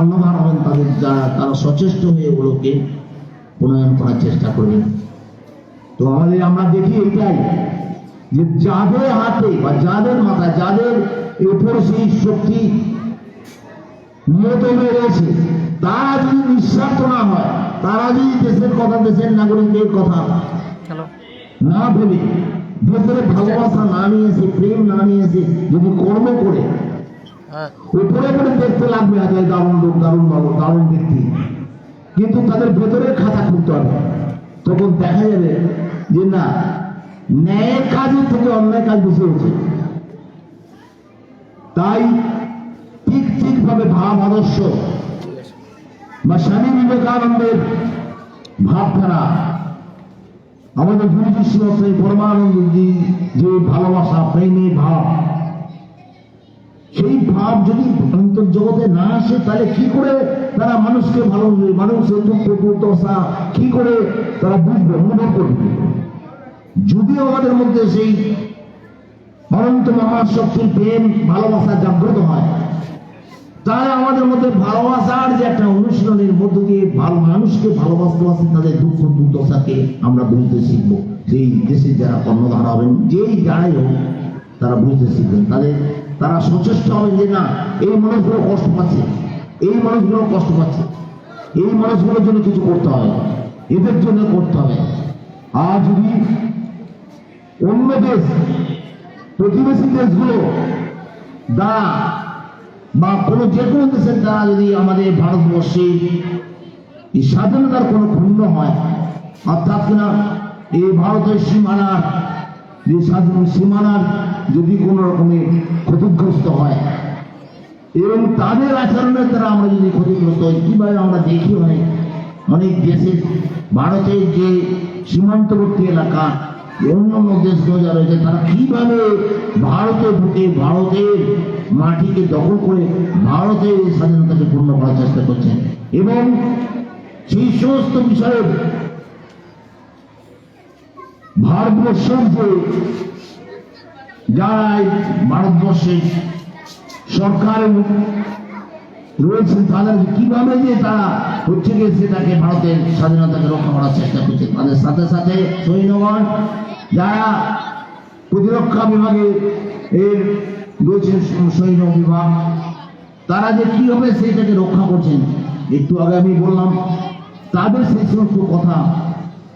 কর্ণধার হবেন তাদের যারা তারা সচেষ্ট হয়ে ওগুলোকে প্রণয়ন করার চেষ্টা করবেন। তো আমাদের আমরা দেখি এটাই যে যাদের হাতে বা যাদের মাথায় যাদের উপর সেই শক্তি নিয়ত রয়েছে তারা যদি নিঃস্বার্থ না হয় তারা যদি দেশের কথা দেশের নাগরিকদের কথা না ভেবে ভেতরে ভালোবাসা না নিয়ে এসে প্রেম না নিয়ে এসে যদি কর্ম করে উপরে উপরে দেখতে লাগবে দারুণ লোক দারুণ দারুণ ব্যক্তি। কিন্তু তাদের ভেতরে খাতা খুলতে হবে। তখন দেখা যাবে যে না, ন্যায়ের কাজের থেকে অন্যায় কাজ বেশি তাই ঠিক ঠিকভাবে ভাব আদর্শ বা স্বামী বিবেকানন্দের ভাবধারা আমাদের গুরুজি শ্রী পরমানন্দজি যে ভালোবাসা, প্রেমের ভাব সেই ভাব যদি অন্তর্জগতে না আসে, তাহলে কি করে তারা মানুষকে ভালোবাসবে মানুষের দুঃখ দুর্দশা কি করে তারা বুঝবে, অনুভব করবে? যদি আমাদের মধ্যে সেই অনন্ত মহাশক্তির প্রেম, ভালোবাসা জাগ্রত হয়, তাই আমাদের মধ্যে ভালোবাসার যে একটা অনুশীলনের মধ্য দিয়ে ভালো মানুষকে ভালোবাসতে বাসতে তাদের দুঃখ দুর্দশাকে আমরা বুঝতে শিখব। সেই দেশে যারা কর্ণধার হবেন, যেই যারাই হোক তারা বুঝতে শিখবেন তাদের তারা সচেষ্ট হবেন যে না, এই মানুষগুলো কষ্ট পাচ্ছে, এই মানুষগুলো কষ্ট পাচ্ছে, এই মানুষগুলোর জন্য কিছু করতে হবে, এদের জন্য করতে হবে। আর যদি অন্য দেশ, প্রতিবেশী দেশগুলো দ্বারা বা কোনো যে কোনো দেশের দ্বারা যদি আমাদের ভারতবর্ষে এই স্বাধীনতার কোনো ক্ষুণ্ণ হয়, অর্থাৎ কিনা এই ভারতের সীমানার যে স্বাধীন সীমানার যদি কোনো রকমের ক্ষতিগ্রস্ত হয়, এবং তাদের আচরণের দ্বারা আমরা যদি ক্ষতিগ্রস্ত হই, কীভাবে আমরা দেখি অনেক অনেক দেশের, ভারতের যে সীমান্তবর্তী এলাকা অন্যান্য দেশগুলো যারা রয়েছে, তারা কীভাবে ভারতে ঢুকে, ভারতের মাটিকে দখল করে ভারতের স্বাধীনতাকে পূর্ণ করার চেষ্টা করছেন এবং সেই সমস্ত বিষয়ে ভারতবর্ষের যে যারা এই ভারতবর্ষের সরকারের তাদের কীভাবে যে তারা হচ্ছে গিয়ে সেটাকে ভারতের স্বাধীনতাকে রক্ষা করার চেষ্টা করছে, তাদের সাথে সাথে সৈন্যগণ, যারা প্রতিরক্ষা বিভাগে এর রয়েছেন সৈন্য বিভাগ, তারা যে কীভাবে সেইটাকে রক্ষা করছেন, একটু আগে আমি বললাম, তাদের সেই সমস্ত কথা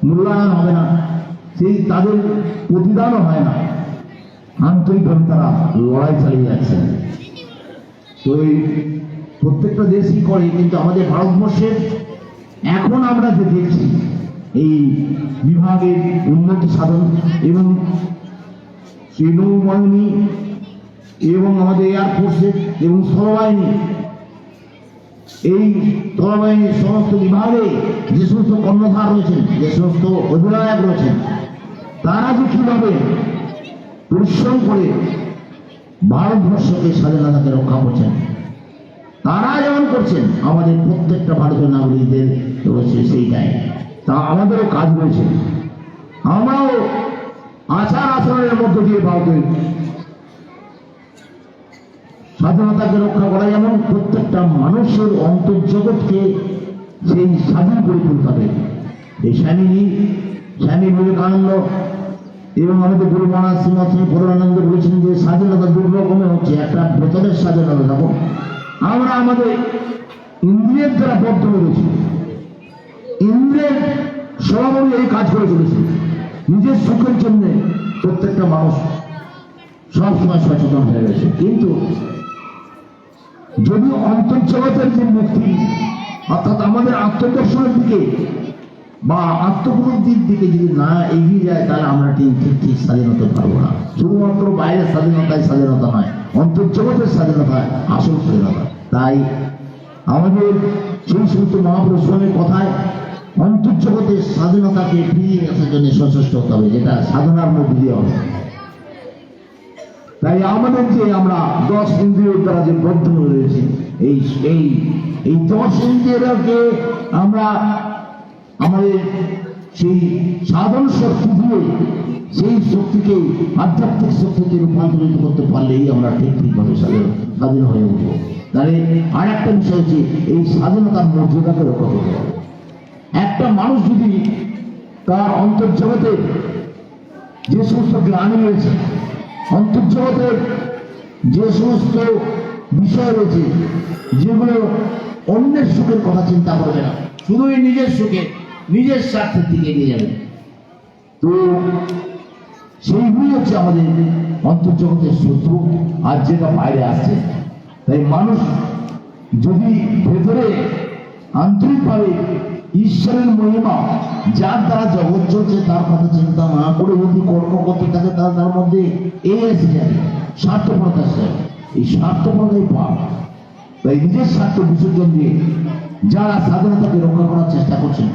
মূল্যায়ন হবে না। সেই তাদের প্রতিদানও হয় না। আন্তরিকভাবে তারা লড়াই চালিয়ে যাচ্ছেন তো এই প্রত্যেকটা দেশই করে, কিন্তু আমাদের ভারতবর্ষের এখন আমরা যে দেখছি, এই বিভাগের উন্নতি সাধন এবং নৌবাহিনী এবং আমাদের এয়ারফোর্সের এবং স্থলবাহিনী এই স্থলবাহিনীর সমস্ত বিভাগে যে সমস্ত কর্ণধার রয়েছেন, যে সমস্ত অধিনায়ক রয়েছেন তারা যে কীভাবে পরিশ্রম করে ভারতবর্ষকে স্বাধীনতাকে রক্ষা করছেন, তারা যেমন করছেন, আমাদের প্রত্যেকটা ভারতীয় নাগরিকদের রয়েছে সেইটাই। তা আমাদেরও কাজ রয়েছে। আমরাও আচার আচরণের মধ্য দিয়ে ভারতের স্বাধীনতাকে রক্ষা করা যেমন প্রত্যেকটা মানুষের অন্তর্জগৎকে সেই স্বাধীন করে তুলতে হবে। এই স্বামীজি স্বামী বিবেকানন্দ এবং আমাদের গুরু মহারাজ শ্রীমৎ শ্রী পূর্ণানন্দ বলেছেন যে স্বাধীনতা দু রকমের হচ্ছে, একটা ভেতরের স্বাধীনতা দেখো আমরা আমাদের ইন্দ্রিয়ের দ্বারা বদ্ধ রয়েছি ইন্দ্রিয়ের সরাবরি এই কাজ করে চলেছে। নিজের সুখের জন্য প্রত্যেকটা মানুষ সবসময় সচেতন হয়ে গেছে। কিন্তু যদি অন্তর্জগতের যে মুক্তি, অর্থাৎ আমাদের আত্মদর্শনের দিকে বা আত্মগ্রন্থির দিকে যদি না এগিয়ে যায়, তাহলে আমরা ঠিক ঠিক স্বাধীনতা পারব না। শুধুমাত্র বাইরের স্বাধীনতায় স্বাধীনতা নয়, অন্তর্জগতের স্বাধীনতা আসল স্বাধীনতা। তাই আমাদের সেই সমস্ত মহাপুরুষের কথায় অন্তর্জগতের স্বাধীনতাকে ফিরিয়ে আসার জন্য সচেষ্ট হতে হবে, যেটা সাধনার মধ্যে দিয়ে হবে। তাই আমাদের যে আমরা দশ ইন্দ্রিয়ের দ্বারা যে বদ্ধ রয়েছে, এই এই এই দশ ইন্দ্রিয়কে আমরা আমাদের সেই সাধন শক্তি দিয়ে সেই শক্তিকে আধ্যাত্মিক শক্তিতে রূপান্তরিত করতে পারলেই আমরা ঠিক ঠিকভাবে স্বাধীন হয়ে উঠবো। তাহলে আর একটা বিষয় হচ্ছে এই স্বাধীনতার মর্যাদাকে রক্ষা করতে হবে। একটা মানুষ যদি তার অন্তর্জগতে যে সমস্ত গ্লানি রয়েছে অন্তর্জগতের যে সমস্ত বিষয় রয়েছে, যেগুলো অন্যের সুখের কথা চিন্তা করবে না, শুধুই নিজের সুখে নিজের স্বার্থের দিকে এগিয়ে যাবে। তো সেইগুলি হচ্ছে আমাদের অন্তর্জগতের শত্রু, আর যেটা বাইরে আসছে তাই মানুষ যদি ভেতরে আন্তরিকভাবে ঈশ্বরের মহিমা, যার দ্বারা জগৎ চলছে, তার কথা চিন্তা না করে যদি কর্ম করতে থাকে, তার তার মধ্যে এই এসে যাবে স্বার্থপরতা যাবে এই স্বার্থপরতাই পাপ। তাই নিজের স্বার্থ বিসর্জন দিয়ে যারা স্বাধীনতাকে রক্ষা করার চেষ্টা করছেন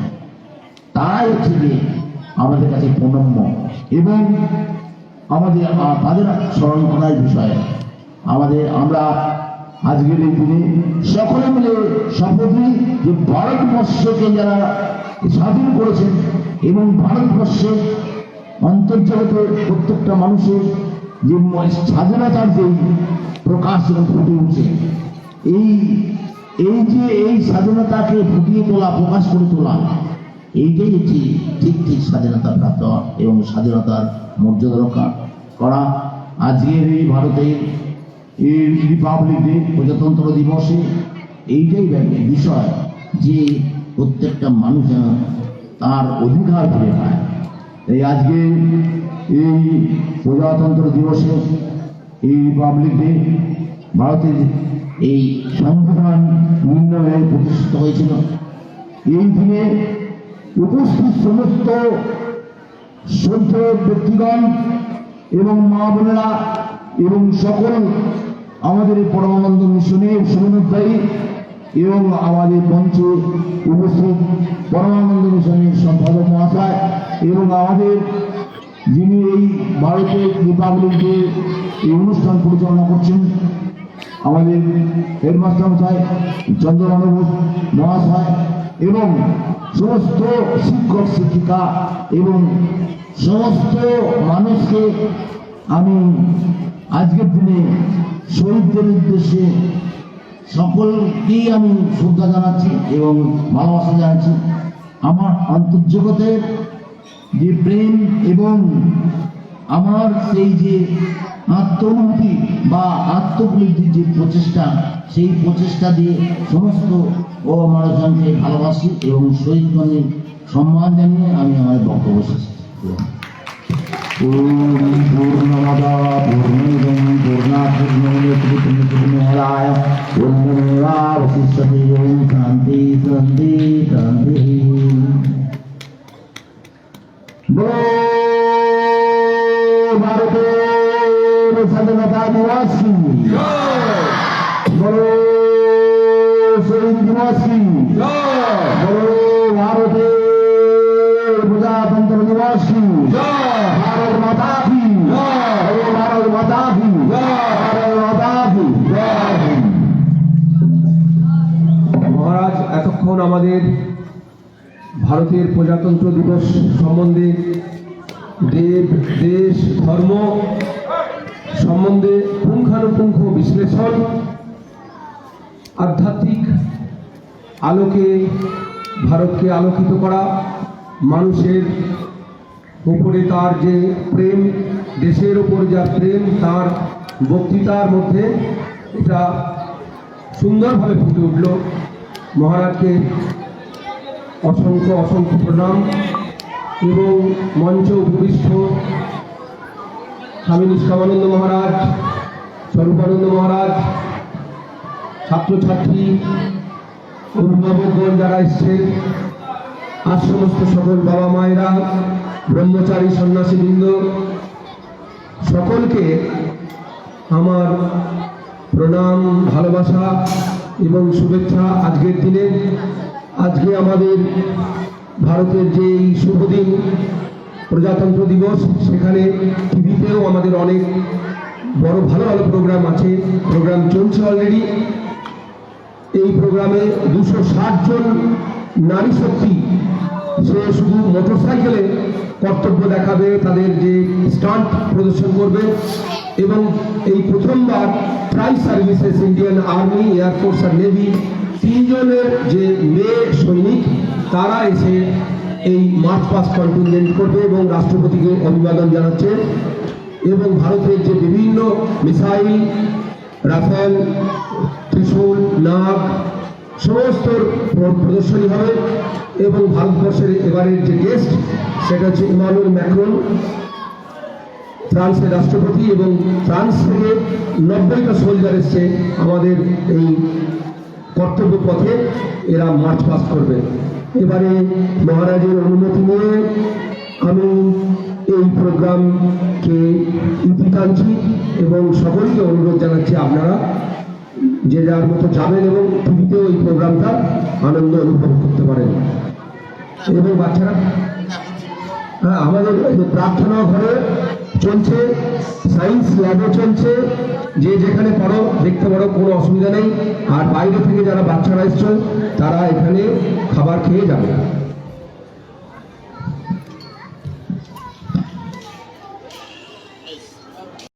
তারাই হচ্ছে আমাদের কাছে প্রণম্য। এবং আমাদের তাদের স্মরণ করার বিষয় আমাদের আমরা আজকের এই দিনে সকলে মিলে শপথ নিই যে ভারতবর্ষকে যারা স্বাধীন করেছেন এবং ভারতবর্ষে অন্তর্জগতের প্রত্যেকটা মানুষের যে স্বাধীনতার যে প্রকাশ ফুটে উঠছে, এই এই যে এই স্বাধীনতাকে ফুটিয়ে তোলা, প্রকাশ করে তোলা এইটাই হচ্ছে ঠিক ঠিক স্বাধীনতা প্রাপ্ত এবং স্বাধীনতার মর্যাদা রক্ষা করা। আজকের এই ভারতের এই রিপাবলিক ডে প্রজাতন্ত্র দিবসে এইটাই বিষয় যে প্রত্যেকটা মানুষ যেন তার অধিকার ফিরে পায়। এই আজকে এই প্রজাতন্ত্র দিবসে এই রিপাবলিক ডে ভারতের এই সংবিধান নির্ণয়ে প্রতিষ্ঠিত হয়েছিল। এই দিনে উপস্থিত সমস্ত সভ্য ব্যক্তিগণ এবং মা বোনেরা এবং সকল আমাদের পরমানন্দ মিশনের শুভনোদ্ধায়ী এবং আমাদের মঞ্চে উপস্থিত পরমানন্দ মিশনের সম্পাদক মহাশয় এবং আমাদের যিনি এই ভারতের রিপাবলিক এই অনুষ্ঠান পরিচালনা করছেন, আমাদের হেডমাস্টার মশাই চন্দ্রবাবু মহাশয় এবং সমস্ত শিক্ষক, শিক্ষিকা এবং সমস্ত মানুষকে আমি আজকের দিনে শহীদদের উদ্দেশ্যে সকলকেই আমি শ্রদ্ধা জানাচ্ছি এবং ভালোবাসা জানাচ্ছি। আমার অন্তর্জগতের যে প্রেম এবং আমার সেই যে আত্মনুভূতি বা আত্মবৃদ্ধির যে প্রচেষ্টা, সেই প্রচেষ্টা দিয়ে সমস্ত ও আমার মানুষজনকে ভালোবাসি এবং শহীদগণের সম্মান জানিয়ে আমি আমার বক্তব্য শেষ পূর্ণমদ পূর্ণমুদচ্যতে পূর্ণমেবাবশিষ্যতে শান্তি শান্তি শান্তি। আমাদের ভারতের প্রজাতন্ত্র দিবস সম্বন্ধে দেব, দেশ, ধর্ম সম্বন্ধে পুঙ্খানুপুঙ্খ বিশ্লেষণ, আধ্যাত্মিক আলোকে ভারতকে আলোকিত করা, মানুষের উপরে তার যে প্রেম, দেশের উপর যা প্রেম, তার বক্তৃতার মধ্যে এটা সুন্দরভাবে ফুটে উঠল। মহারাজকে অসংখ্য অসংখ্য প্রণাম এবং মঞ্চ উপবিষ্ট স্বামী নিষ্কামানন্দ মহারাজ, স্বরূপানন্দ মহারাজ, ছাত্রছাত্রী অভিভাবকগণ যারা এসছেন আর সমস্ত সকল বাবা মায়েরা, ব্রহ্মচারী সন্ন্যাসীবৃন্দ, সকলকে আমার প্রণাম, ভালোবাসা এবং শুভেচ্ছা আজকের দিনে। আজকে আমাদের ভারতের যে এই শুভ দিন, প্রজাতন্ত্র দিবস, সেখানে টিভিতেও আমাদের অনেক বড় ভালো ভালো প্রোগ্রাম আছে। প্রোগ্রাম চলছে অলরেডি এই প্রোগ্রামে দুশো জন নারী শক্তি সে শুধু মোটরসাইকেলে কর্তব্য দেখাবে, তাদের যে স্টান্ট প্রদর্শন করবে এবং এই প্রথমবার try services Indian army air force আর নেভি তিনজনের যে মেয়ে সৈনিক, তারা এসে এই মার্চ পাস কন্টিনজেন্ট করবে এবং রাষ্ট্রপতিকে অভিবাদন জানাচ্ছে এবং ভারতের যে বিভিন্ন মিসাইল, রাফেল, ত্রিশূল, নাগ, সমস্ত প্রদর্শনী হবে। এবং ভারতবর্ষের এবারের যে গেস্ট সেটা হচ্ছে ইমানুয়েল ম্যাক্রন, ফ্রান্সের রাষ্ট্রপতি এবং ফ্রান্স থেকে নব্বইটা সোলজার এসছে আমাদের এই কর্তব্য পথে। এরা মার্চ পাস করবে। এবারে মহারাজের অনুমতি নিয়ে আমি এই প্রোগ্রামকে ইতি টানছি এবং সকলকে অনুরোধ জানাচ্ছি আপনারা যে যার মতো যাবেন এবং টিভিতেও এই প্রোগ্রামটা আনন্দ অনুভব করতে পারেন। এবং বাচ্চারা? হ্যাঁ আমাদের প্রার্থনা ঘরে চলছে সায়েন্স ল্যাবও চলছে, যে যেখানে পারো দেখতে পারো, কোনো অসুবিধা নেই। আর বাইরে থেকে যারা বাচ্চারা এসছো, তারা এখানে খাবার খেয়ে যাবে।